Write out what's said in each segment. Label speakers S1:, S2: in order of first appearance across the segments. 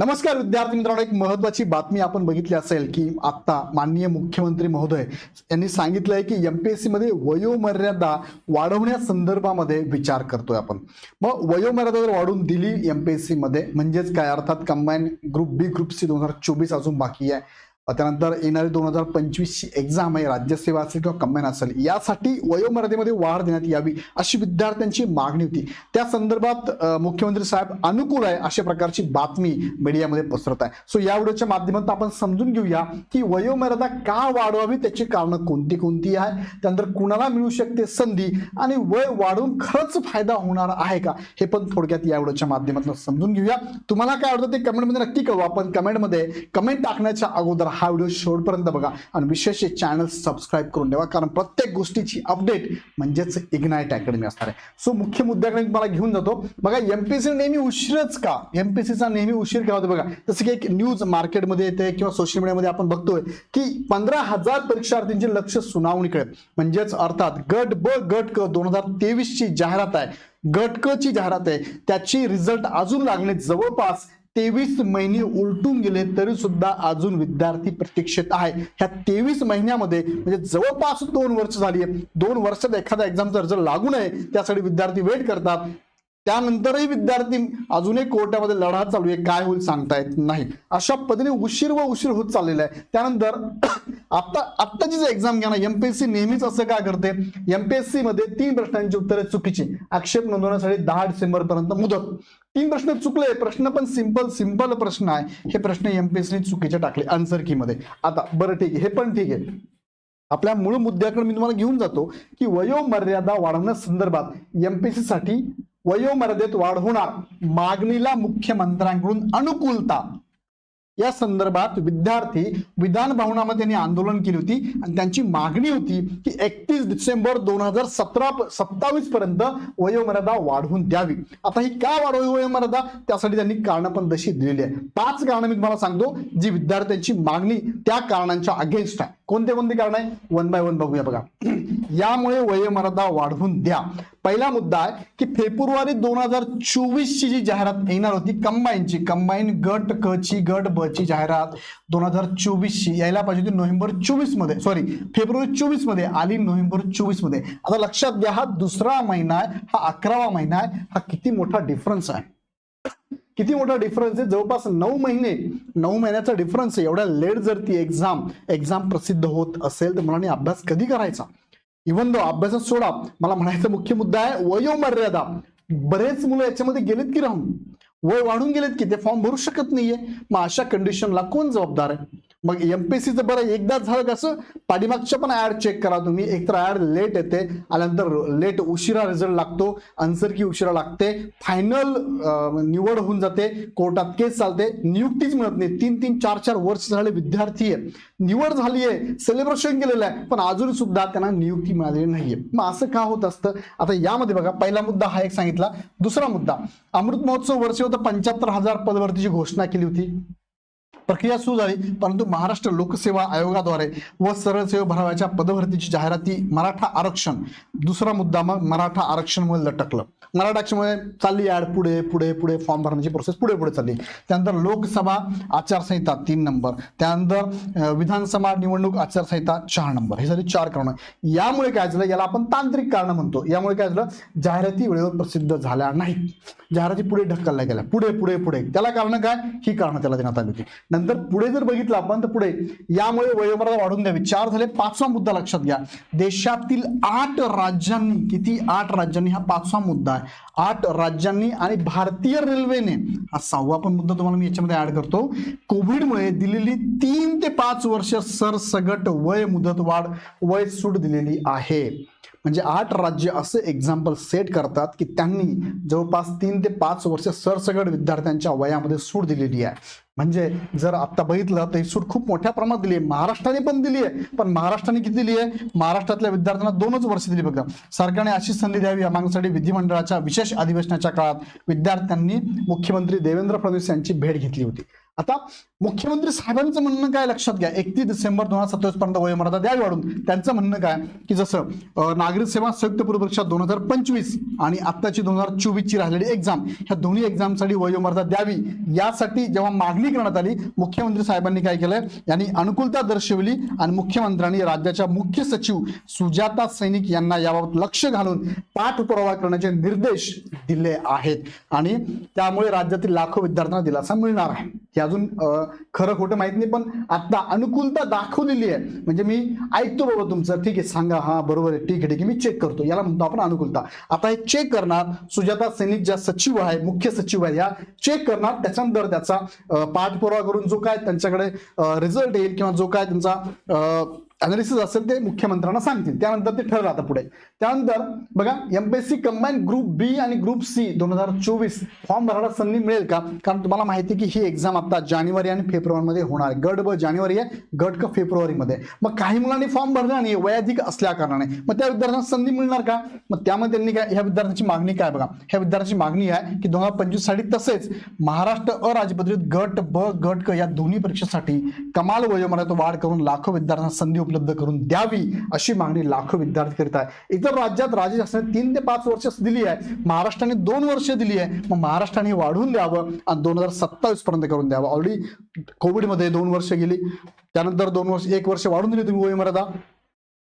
S1: नमस्कार विद्यार्थी मित्रांनो एक महत्वाची बातमी आपण बघितली असेल की आता माननीय मुख्यमंत्री महोदय यांनी सांगितलंय की एमपीएससी मध्ये वयोमर्यादा वाढवण्यासंदर्भामध्ये विचार करतोय आपण. मग वयोमर्यादा जर वाढवून दिली एमपीएससी मध्ये म्हणजेच काय? अर्थात combine group B group C दोन हजार चोवीस अजून बाकी आहे. त्यानंतर येणारी दोन हजार पंचवीसची एक्झाम आहे राज्यसेवा असेल किंवा कंबाईन असेल. यासाठी वयोमर्यादेमध्ये वाढ देण्यात यावी अशी विद्यार्थ्यांची मागणी होती. त्या संदर्भात मुख्यमंत्री साहेब अनुकूल आहे अशा प्रकारची बातमी मीडियामध्ये पसरत आहे. सो या व्हिडिओच्या माध्यमातून आपण समजून घेऊया की वयोमर्यादा का वाढवावी त्याची कारणं कोणती कोणती आहे त्यानंतर कुणाला मिळू शकते संधी आणि वय वाढवून खरंच फायदा होणार आहे का? हे पण थोडक्यात या व्हिडिओच्या माध्यमातून समजून घेऊया. तुम्हाला काय आवडतं ते कमेंटमध्ये नक्की कळवा. आपण कमेंटमध्ये कमेंट टाकण्याच्या अगोदर हा व्हिडिओ शेवटपर्यंत बघा आणि विशेष चॅनल सबस्क्राईब करून ठेवा कारण प्रत्येक गोष्टीची अपडेट म्हणजेच इग्नाईट अकॅडमी असणार आहे. सो मुख्य मुद्द्याकडे मला तुम्हाला घेऊन जातो. बघा एमपीसी नेहमी उशीरच का? एमपीसीचा नेहमी उशीर का होतो बघा. जसं की एक न्यूज मार्केटमध्ये येते किंवा सोशल मीडियामध्ये आपण बघतोय की पंधरा हजार परीक्षार्थींचे लक्ष सुनावणीकडे. म्हणजेच अर्थात गट ब गट क दोन हजार तेवीसची जाहिरात आहे. गट क ची जाहिरात आहे. त्याची रिझल्ट अजून लागणे जवळपास तेवीस महिने उलटून गेले तरी सुद्धा अजून विद्यार्थी प्रतीक्षेत आहे. ह्या तेवीस महिन्यामध्ये म्हणजे जवळपास दोन वर्ष झाली आहे दोन वर्षात एखादा एक्झामचा रिझल्ट लागू नये त्यासाठी विद्यार्थी वेट करतात. त्यानंतरही विद्यार्थी अजूनही कोर्टामध्ये लढा चालू आहे. काय होईल सांगता येत नाही. अशा पद्धतीने उशीर व उशीर होत चाललेला आहे. त्यानंतर आता आत्ताची जी एक्झाम घ्या ना एमपीएससी नेहमीच असं काय करते? एमपीएससी मध्ये तीन प्रश्नांची उत्तरे चुकीची. आक्षेप नोंदवण्यासाठी दहा डिसेंबर पर्यंत मुदत. तीन प्रश्न चुकले प्रश्न पण सिंपल सिंपल प्रश्न आहे. हे प्रश्न एमपीएससी चुकीचे टाकले आन्सर की मध्ये. आता बरं ठीक आहे हे पण ठीक आहे. आपल्या मूळ मुद्द्याकडे मी तुम्हाला घेऊन जातो की वयोमर्यादा वाढवण्यासंदर्भात एमपीएससी साठी वयोमर्यादेत वाढ होणार. मागणीला मुख्यमंत्र्यांकडून अनुकूलता. या संदर्भात विद्यार्थी विधान भवनामध्ये त्यांनी आंदोलन केली होती आणि त्यांची मागणी होती की एकतीस डिसेंबर दोन हजार सतरा सत्तावीस पर्यंत वयोमर्यादा वाढवून द्यावी. आता ही का वाढवी वयोमर्यादा? त्यासाठी त्यांनी कारणं पण तशी दिलेली आहे पाच कारणं मी तुम्हाला सांगतो जी विद्यार्थ्यांची मागणी त्या कारणांच्या अगेन्स्ट आहे. कोणते कोणते कारण आहे वन बाय वन बघूया बघा. यामुळे वयोमर्यादा वाढवून द्या. पहिला मुद्दा आहे की फेब्रुवारी दोन हजार चोवीसची जी जाहिरात येणार होती कंबाईनची कंबाईन गट क ची गट ब ची जाहिरात दोन हजार चोवीसची यायला पाहिजे होती नोव्हेंबर चोवीसमध्ये सॉरी फेब्रुवारी चोवीसमध्ये आली नोव्हेंबर चोवीसमध्ये आता लक्षात घ्या हा दुसरा महिना आहे हा अकरावा महिना आहे हा किती मोठा डिफरन्स आहे. किती मोठा डिफरन्स आहे? जवळपास नऊ महिने नऊ महिन्याचा डिफरन्स आहे. एवढ्या लेट जर ती एक्झाम एक्झाम प्रसिद्ध होत असेल तर मुलांनी अभ्यास कधी करायचा? इव्हन दो अभ्यासात सोडा मला म्हणायचा मुख्य मुद्दा आहे वयोमर्यादा. बरेच मुलं याच्यामध्ये गेलेत की राहून. वय वाढून गेलेत की ते फॉर्म भरू शकत नाहीये. मग अशा कंडिशनला कोण जबाबदार आहे? मग एमपीएससीचं बरं एकदाच झालं कसं पाठीमागच्या पण ऍड चेक करा तुम्ही. एकतर ऍड लेट येते आल्यानंतर लेट उशिरा रिझल्ट लागतो. आन्सर की उशिरा लागते. फायनल निवड होऊन जाते. कोर्टात केस चालते. नियुक्तीच मिळत नाही. तीन तीन चार चार वर्ष झाले विद्यार्थी आहे निवड झाली आहे. सेलिब्रेशन केलेलं आहे. पण अजून सुद्धा त्यांना नियुक्ती मिळालेली नाहीये. मग असं का होत असतं? आता यामध्ये बघा पहिला मुद्दा हा एक सांगितला. दुसरा मुद्दा. अमृत महोत्सव वर्षी होतं पंच्याहत्तर हजार पदभरतीची घोषणा केली होती. प्रक्रिया सुरू झाली. परंतु महाराष्ट्र लोकसेवा आयोगाद्वारे व सरळ सेवा भराव्याच्या पदभरतीची जाहिराती मराठा आरक्षण दुसरा मुद्दा मग मराठा आरक्षणमुळे लटकलं. मराठा आरक्षणमुळे चालली ॲड पुढे पुढे पुढे फॉर्म भरण्याची प्रोसेस पुढे पुढे चालली. त्यानंतर लोकसभा आचारसंहिता तीन नंबर त्यानंतर विधानसभा निवडणूक आचारसंहिता चार नंबर हे झाली चार कारणं. यामुळे काय झालं? याला आपण तांत्रिक कारण म्हणतो. यामुळे काय झालं? जाहिराती वेळेवर प्रसिद्ध झाल्या नाहीत. जाहिराती पुढे ढकलल्या गेल्या. पुढे पुढे पुढे. त्याला कारण काय? ही कारणं त्याला देण्यात आली होती. नंतर पुढे जर बघितलं आपण तर पुढे. यामुळे वयोमर्यादा वाढून द्यावी. चार झाले पाचवा मुद्दा लक्षात घ्या. देशातील आठ राज्यांनी किती आठ राज्यांनी हा पाचवा मुद्दा आहे आठ राज्यांनी आणि भारतीय रेल्वेने हा सहावा पण मुद्दा तुम्हाला मी याच्यामध्ये ऍड करतो कोविडमुळे दिलेली तीन ते पाच वर्ष सरसगट वय मुदत वाढ वय सूट दिलेली आहे. म्हणजे आठ राज्य असे एक्झाम्पल सेट करतात की त्यांनी जवळपास तीन ते पाच वर्ष सरसगट विद्यार्थ्यांच्या वयामध्ये सूट दिलेली आहे. म्हणजे जर आता बघितलं तर ही सूट खूप मोठ्या प्रमाणात दिली आहे. महाराष्ट्राने पण दिली आहे. पण महाराष्ट्राने किती दिली आहे? महाराष्ट्रातल्या विद्यार्थ्यांना दोनच वर्ष दिली बघा सरकारने अशी संधी द्यावी या मागणीसाठी विधिमंडळाच्या विशेष अधिवेशनाच्या काळात विद्यार्थ्यांनी मुख्यमंत्री देवेंद्र फडणवीस यांची भेट घेतली होती. आता मुख्यमंत्री साहेबांचं म्हणणं काय लक्षात घ्या. एकतीस डिसेंबर दोन हजार सत्तावीस पर्यंत वयोमर्यादा द्यावी वाढून. त्यांचं म्हणणं काय? की जसं नागरिक सेवा संयुक्त पूर्व परीक्षा दोन हजार पंचवीस आणि आत्ताची दोन हजार चोवीस ची राहिलेली एक्झाम ह्या दोन्ही एक्झामसाठी वयोमर्यादा द्यावी. यासाठी जेव्हा मागणी करण्यात आली मुख्यमंत्री साहेबांनी काय केलंय? यांनी अनुकूलता दर्शवली आणि मुख्यमंत्र्यांनी राज्याच्या मुख्य सचिव सुजाता सैनिक यांना याबाबत लक्ष घालून पाठपुरावा करण्याचे निर्देश दिले आहेत. आणि त्यामुळे राज्यातील लाखो विद्यार्थ्यांना दिलासा मिळणार आहे. हे अजून खरं खोटं माहीत नाही पण आता अनुकूलता दाखवलेली आहे. म्हणजे मी ऐकतो बाबा तुमचं ठीक आहे सांगा हा बरोबर आहे ठीक आहे ठीक आहे मी चेक करतो. याला म्हणतो आपण अनुकूलता. आता हे चेक करणार सुजाता सैनिक ज्या सचिव आहे मुख्य सचिव आहे या चेक करणार त्याच्यानंतर त्याचा पाठपुरावा करून जो काय त्यांच्याकडे रिझल्ट येईल किंवा जो काय त्यांचा अनालिसिस असेल ते मुख्यमंत्र्यांना सांगतील. त्यानंतर ते ठरलं आता पुढे. त्यानंतर बघा एमपीएससी कंबाईन ग्रुप बी आणि ग्रुप सी दोन हजार चोवीस फॉर्म भरायला संधी मिळेल का? कारण तुम्हाला माहिती की ही एक्झाम आता जानेवारी आणि फेब्रुवारीमध्ये होणार. गट ब जानेवारी आहे गट क फेब्रुवारीमध्ये. मग काही मुलांनी फॉर्म भरला नाही वयाधिक असल्या कारणाने मग त्या विद्यार्थ्यांना संधी मिळणार का? मग त्यामध्ये त्यांनी काय ह्या विद्यार्थ्यांची मागणी काय बघा? ह्या विद्यार्थ्यांची मागणी आहे की दोन हजार पंचवीससाठी तसेच महाराष्ट्र अराजपत्रित गट ब गट क या दोन्ही परीक्षेसाठी कमाल वयोमर्यादेत वाढ करून लाखो विद्यार्थ्यांना संधी उपलब्ध करून द्यावी अशी मागणी लाखो विद्यार्थी करीत आहे. इतर राज्यात राज्य शासनाने तीन ते पाच वर्ष दिली आहे. महाराष्ट्राने दोन वर्ष दिली आहे. मग महाराष्ट्राने वाढवून द्यावं आणि दोन हजार सत्तावीस पर्यंत करून द्यावं. ऑलरेडी कोविडमध्ये दोन वर्ष गेली. त्यानंतर दोन वर्ष एक वर्ष वाढून दिली तुम्ही वयोमर्यादा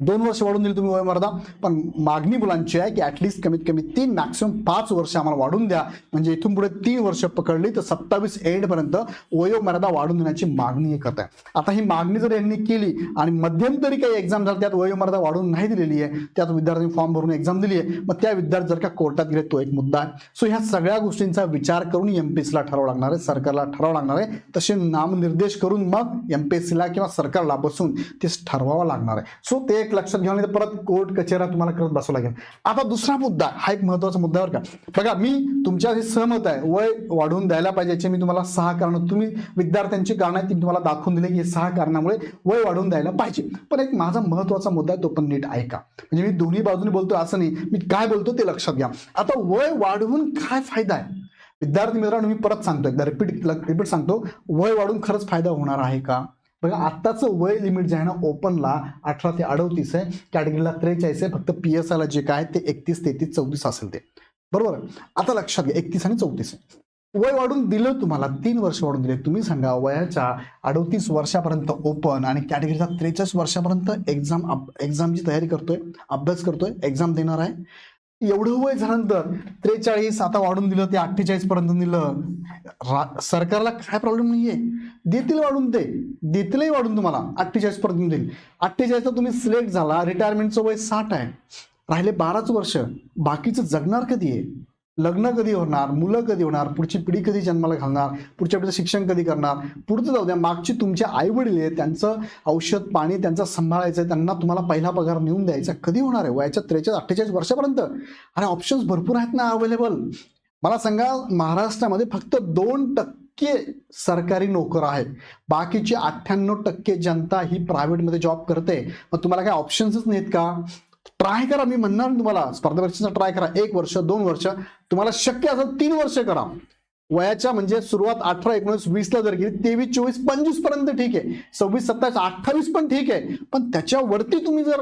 S1: दोन वर्ष वाढून दिली तुम्ही वयोमर्यादा पण मागणी मुलांची आहे की ऍटलिस्ट कमीत कमी तीन मॅक्सिमम पाच वर्ष आम्हाला वाढून द्या. म्हणजे इथून पुढे तीन वर्ष पकडली तर सत्तावीस एंड पर्यंत वयोमर्यादा वाढून देण्याची मागणी हे करत आहे आता ही मागणी जर यांनी केली आणि मध्यंतरी काही एक्झाम झाली त्यात वयोमर्यादा वाढून नाही दिलेली आहे त्यात विद्यार्थ्यांनी फॉर्म भरून एक्झाम दिली आहे मग त्या विद्यार्थी जर का कोर्टात गेले तो एक मुद्दा आहे. सो ह्या सगळ्या गोष्टींचा विचार करून एम पी एसला ठरावं लागणार आहे सरकारला ठरावं लागणार आहे. तसे नामनिर्देश करून मग एम पी एस सीला किंवा सरकारला बसून ते ठरवावं लागणार आहे. सो ते एक लक्षात घेऊन तर परत कोर्ट कचेरा तुम्हाला करत बसावं लागेल. आता दुसरा मुद्दा हा एक महत्त्वाचा मुद्दा बरं का. बघा मी तुमच्याशी सहमत आहे. वय वाढवून द्यायला पाहिजे याचे मी तुम्हाला सहा कारण तुम्ही विद्यार्थ्यांची कारणं आहेत ती तुम्हाला दाखवून दिले की सहा कारणामुळे वय वाढवून द्यायला पाहिजे. पण एक माझा महत्त्वाचा मुद्दा आहे तो पण नीट ऐका. म्हणजे मी दोन्ही बाजूने बोलतो असं नाही. मी काय बोलतो ते लक्षात घ्या. आता वय वाढवून काय फायदा आहे? विद्यार्थी मित्रांनो मी परत सांगतो एकदा रिपीट रिपीट सांगतो. वय वाढून खरंच फायदा होणार आहे का? बघा आत्ताचं वय लिमिट जे आहे ना ओपनला अठरा ते अडतीस आहे. कॅटेगरीला त्रेचाळीस आहे. फक्त पी एस आयला जे काय ते एकतीस तेहतीस चौतीस असेल ते. बरोबर? आता लक्षात घ्या एकतीस आणि चौतीस वय वाढून दिलं तुम्हाला तीन वर्ष वाढून दिले. तुम्ही सांगा वयाच्या अडतीस वर्षापर्यंत ओपन आणि कॅटेगरीचा त्रेचाळीस वर्षापर्यंत एक्झाम एक्झामची तयारी करतोय अभ्यास करतोय एक्झाम देणार आहे. एवढं वय झाल्यानंतर त्रेचाळीस आता वाढून दिलं ते अठ्ठेचाळीस पर्यंत दिलं. रा- सरकारला काय प्रॉब्लेम नाहीये. देतील वाढून ते. देतीलही वाढून तुम्हाला. अठ्ठेचाळीस पर्यंत देईल अठ्ठेचाळीसचा तुम्ही सिलेक्ट झाला. रिटायरमेंटचं वय साठ आहे. राहिले बाराच वर्ष. बाकीचं जगणार कधी आहे? लग्न कधी होणार मुलं कधी होणार पुढची पिढी कधी जन्माला घालणार पुढच्या पिढीचं शिक्षण कधी करणार पुढचं जाऊ द्या मागची तुमचे आई वडील आहेत त्यांचं औषध पाणी त्यांचं सांभाळायचं आहे त्यांना तुम्हाला पहिला पगार नेऊन द्यायचा कधी होणार आहे? वयाच्या त्रेचाळीस अठ्ठेचाळीस वर्षापर्यंत. आणि ऑप्शन्स भरपूर आहेत ना अवेलेबल मला सांगा महाराष्ट्रामध्ये फक्त दोन टक्के सरकारी नोकर आहेत. बाकीची अठ्ठ्याण्णव टक्के जनता ही प्रायव्हेटमध्ये जॉब करते. मग तुम्हाला काय ऑप्शन्सच नाहीत का? ट्राय करा मी म्हणणार तुम्हाला. स्पर्धा परीक्षेचा ट्राय करा. एक वर्ष दोन वर्ष. तुम्हाला शक्य असं तीन वर्ष करा. वयाच्या म्हणजे सुरुवात अठरा एकोणीस वीसला जर गेली तेवीस चोवीस पंचवीसपर्यंत ठीक आहे. सव्वीस सत्तावीस अठ्ठावीस पण ठीक आहे. पण त्याच्यावरती तुम्ही जर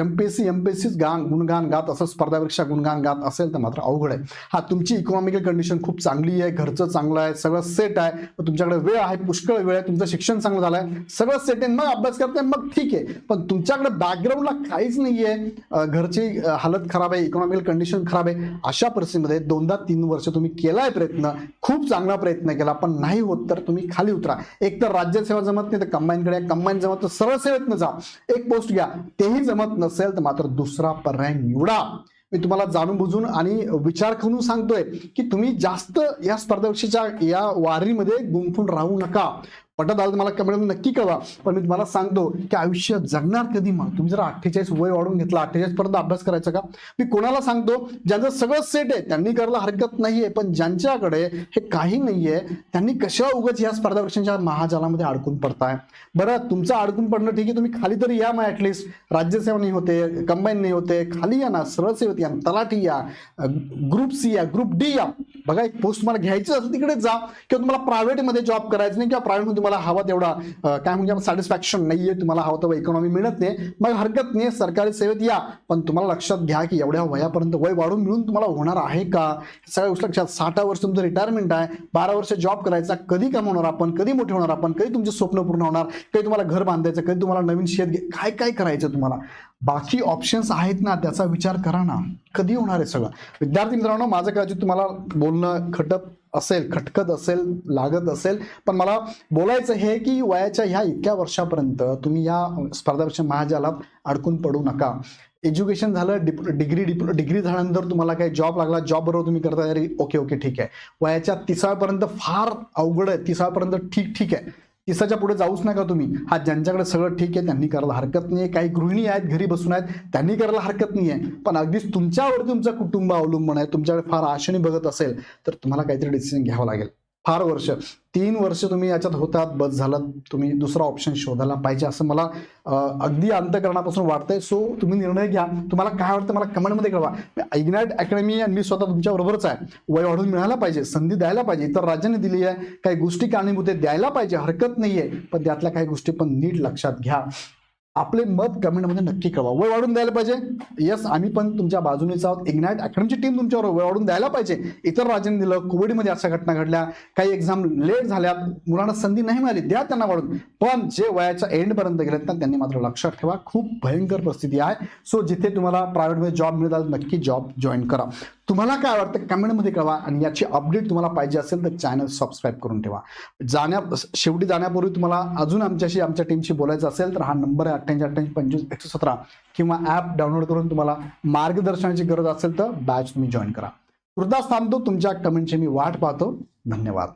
S1: M P S C M P S C गान गुणगान गात असं स्पर्धा परीक्षा गुणगान गात असेल तर मात्र अवघड आहे. हा तुमची इकॉनॉमिकल कंडिशन खूप चांगली आहे घरचं चांगलं आहे सगळं सेट आहे. तुमच्याकडे वेळ आहे पुष्कळ वेळ आहे तुमचं शिक्षण चांगलं झालं आहे सगळं सेट आहे मग अभ्यास करताय मग ठीक आहे. पण तुमच्याकडे बॅकग्राऊंडला काहीच नाही आहे घरची हालत खराब आहे इकॉनॉमिकल कंडिशन खराब आहे. अशा परिस्थितीमध्ये दोनदा तीन वर्ष तुम्ही केलाय प्रयत्न खूप चांगला प्रयत्न केला पण नाही होत तर तुम्ही खाली उतरा. एक तर राज्य सेवा जमत नाही तर कंबाईनकडे कंबाईन जमत तर सरळ सेवेत जा. एक पोस्ट घ्या. तेही जमत नसेल तर मात्र दुसरा पर्याय निवडा. मी तुम्हाला जाणून बुजून आणि विचार करून सांगतोय की तुम्ही जास्त या स्पर्धा या वारीमध्ये गुंफून राहू नका. पटत आलं तर मला कमेंट नक्की कळवा. पण मी तुम्हाला सांगतो की आयुष्य जगणार कधी मग? तुम्ही जर अठ्ठेचाळीस वय वाढून घेतला अठ्ठेचाळीस पर्यंत अभ्यास करायचा का? मी कोणाला सांगतो? ज्यांचं सगळं सेट आहे त्यांनी करायला हरकत नाहीये पण ज्यांच्याकडे हे काही नाहीये त्यांनी कशा उगाच या स्पर्धा परीक्षांच्या महाजालामध्ये अडकून पडताय? बरं तुमचं अडकून पडणं ठीक आहे तुम्ही खाली तरी या मग ऍटलिस्ट राज्यसेवा नाही होते कंबाईन नाही होते खाली या ना सरळ सेवेत या तलाठी या ग्रुप सी या ग्रुप डी या. बघा एक पोस्ट तुम्हाला घ्यायची असेल तिकडे जा. किंवा तुम्हाला प्रायव्हेटमध्ये जॉब करायचं नाही किंवा प्रायव्हेटमध्ये तुम्हाला हवा तेवढा काय म्हणजे सॅटिस्फॅक्शन नाहीये तुम्हाला हवं तेव्हा इकॉनॉमी मिळत नाही. मग हरकत नाही सरकारी सेवेत या. पण तुम्हाला लक्षात घ्या की एवढ्या वयापर्यंत वय वाढून मिळून तुम्हाला होणार आहे का? सगळ्या गोष्टी लक्षात. साठ वर्ष तुमचं रिटायरमेंट आहे. बारा वर्ष जॉब करायचा कधी कमवणार आपण? कधी मोठे होणार आपण? कधी तुमचे स्वप्न पूर्ण होणार? कधी तुम्हाला घर बांधायचं कधी तुम्हाला नवीन शेत घे काय काय करायचं तुम्हाला? बाकी ऑप्शन्स आहेत ना त्याचा विचार करा ना. कधी होणार आहे सगळं? विद्यार्थी मित्रांनो माझं कदाचित तुम्हाला बोलणं खटत असेल खटकत असेल लागत असेल पण मला बोलायचं हे की वयाच्या ह्या इतक्या वर्षापर्यंत तुम्ही या स्पर्धा परीक्षा महाजालात अडकून पडू नका. एज्युकेशन झालं डिप डिग्री डिप डिग्री झाल्यानंतर तुम्हाला काही जॉब लागला जॉब बरोबर तुम्ही करता तरी ओके ओके ठीक आहे. वयाच्या तिसाव्यापर्यंत फार अवघड आहे तिसाव्यापर्यंत ठीक ठीक आहे. तिसाच्या पुढे जाऊच नका तुम्ही. हा ज्यांच्याकडे सगळं ठीक आहे त्यांनी करायला हरकत नाही काही गृहिणी आहेत घरी बसून आहेत त्यांनी करायला हरकत नाही आहे पण अगदीच तुमच्यावर तुमचं कुटुंब अवलंबून आहे तुमच्याकडे फार आशेने बघत असेल तर तुम्हाला काहीतरी डिसिजन घ्यावं लागेल. फार वर्ष. तीन वर्ष तुम्ही याच्यात होतात बस झालात तुम्ही दुसरा ऑप्शन शोधायला पाहिजे असं मला अगदी अंतकरणापासून वाटतंय. सो तुम्ही निर्णय घ्या. तुम्हाला काय वाटतं मला कमेंटमध्ये कळवा. इग्नाइट अकॅडमी आणि मी स्वतः तुमच्या बरोबरच आहे. वय वाढून मिळायला पाहिजे संधी द्यायला पाहिजे. इतर राज्याने दिली आहे. काही गोष्टी कारणीभूत द्यायला पाहिजे. हरकत नाही आहे पण त्यातल्या काही गोष्टी पण नीट लक्षात घ्या. आपले मत कमेंटमध्ये नक्की कळवा. वय वाढून द्यायला पाहिजे. येस आम्ही पण तुमच्या बाजूनेच आहोत. इग्नाइट अकॅडमीची टीम तुमच्यावर वय वाढून द्यायला पाहिजे. इतर राज्यांनी दिलं. कोविडमध्ये अशा घटना घडल्या. काही एक्झाम लेट झाल्या मुलांना संधी नाही मिळाली. द्या त्यांना वाढून. पण जे वयाच्या एंडपर्यंत गेलेत ना त्यांनी मात्र लक्षात ठेवा. खूप भयंकर परिस्थिती आहे. सो जिथे तुम्हाला प्रायव्हेटमध्ये जॉब मिळतात नक्की जॉब जॉईन करा. तुम्हाला काय वाटतं? कमेंटमध्ये कळवा. आणि याची अपडेट तुम्हाला पाहिजे असेल तर चॅनल सबस्क्राईब करून ठेवा. जाण्या शेवटी जाण्यापूर्वी तुम्हाला अजून आमच्याशी आमच्या टीमशी बोलायचं असेल तर हा नंबर आहे अठ्ठ्याऐंशी अठ्ठ्याऐंशी पंचवीस एकशे सतरा किंवा ॲप डाउनलोड करून तुम्हाला मार्गदर्शनाची गरज असेल तर बॅच तुम्ही जॉईन करा. तुर्तास थांबतो तुमच्या कमेंटची मी वाट पाहतो. धन्यवाद.